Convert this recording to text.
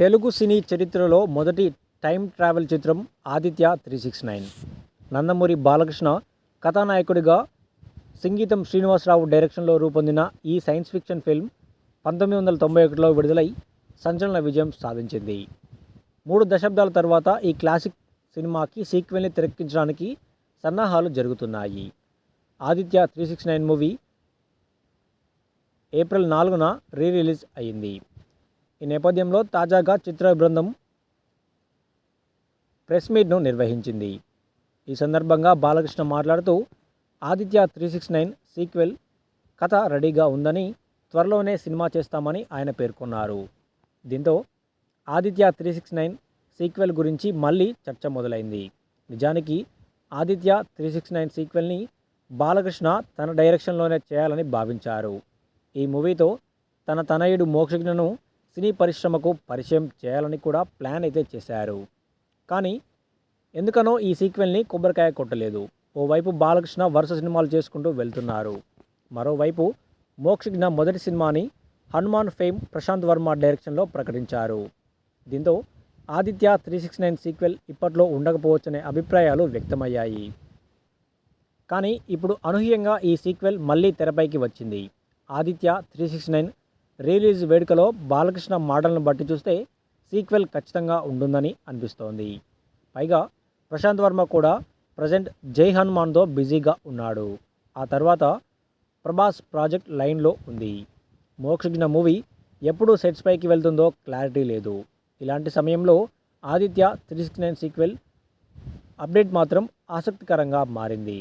తెలుగు సినీ చరిత్రలో మొదటి time travel చిత్రం Aditya three six nine. Nandamuri Balakrishna కథానాయకుడిగా సంగీతం శ్రీనివాసరావు డైరెక్షన్లో రూపొందిన ఈ సైన్స్ ఫిక్షన్ ఫిల్మ్ పంతొమ్మిది వందల తొంభై ఒకటిలో విడుదలై సంచలన విజయం సాధించింది. మూడు దశాబ్దాల తర్వాత ఈ క్లాసిక్ సినిమాకి సీక్వెల్ని తెరక్కించడానికి సన్నాహాలు జరుగుతున్నాయి. Aditya three six nine movie April నాలుగున రీ రిలీజ్ అయింది. ఈ నేపథ్యంలో తాజాగా చిత్ర బృందం ప్రెస్ మీట్ను నిర్వహించింది. ఈ సందర్భంగా బాలకృష్ణ మాట్లాడుతూ Aditya three six nine sequel కథ రెడీగా ఉందని త్వరలోనే సినిమా చేస్తామని ఆయన పేర్కొన్నారు. దీంతో Aditya three six nine sequel గురించి మళ్ళీ చర్చ మొదలైంది. నిజానికి ఆదిత్య త్రీ సిక్స్ నైన్ సీక్వెల్ని బాలకృష్ణ తన డైరెక్షన్లోనే చేయాలని భావించారు. ఈ మూవీతో తన తనయుడు మోక్షజ్ఞను సినీ పరిశ్రమకు పరిచయం చేయాలని కూడా ప్లాన్ అయితే చేశారు. కానీ ఎందుకనో ఈ సీక్వెల్ని కొబ్బరికాయ కొట్టలేదు. ఓవైపు బాలకృష్ణ వరుస సినిమాలు చేసుకుంటూ వెళ్తున్నారు. మరోవైపు మోక్షజ్ఞ మొదటి సినిమాని హనుమాన్ ఫేమ్ ప్రశాంత్ వర్మ డైరెక్షన్లో ప్రకటించారు. దీంతో Aditya three six nine sequel ఇప్పట్లో ఉండకపోవచ్చనే అభిప్రాయాలు వ్యక్తమయ్యాయి. కానీ ఇప్పుడు అనూహ్యంగా ఈ సీక్వెల్ మళ్ళీ తెరపైకి వచ్చింది. Aditya three six nine release వేడుకలో బాలకృష్ణ మాటలను బట్టి చూస్తే సీక్వెల్ ఖచ్చితంగా ఉంటుందని అనిపిస్తోంది. పైగా ప్రశాంత్ వర్మ కూడా ప్రజెంట్ జై హనుమాన్తో బిజీగా ఉన్నాడు. ఆ తర్వాత ప్రభాస్ ప్రాజెక్ట్ లైన్లో ఉంది. మోక్షజ్ఞ మూవీ ఎప్పుడు సెట్స్ పైకి వెళ్తుందో క్లారిటీ లేదు. ఇలాంటి సమయంలో Aditya three six nine sequel update మాత్రం ఆసక్తికరంగా మారింది.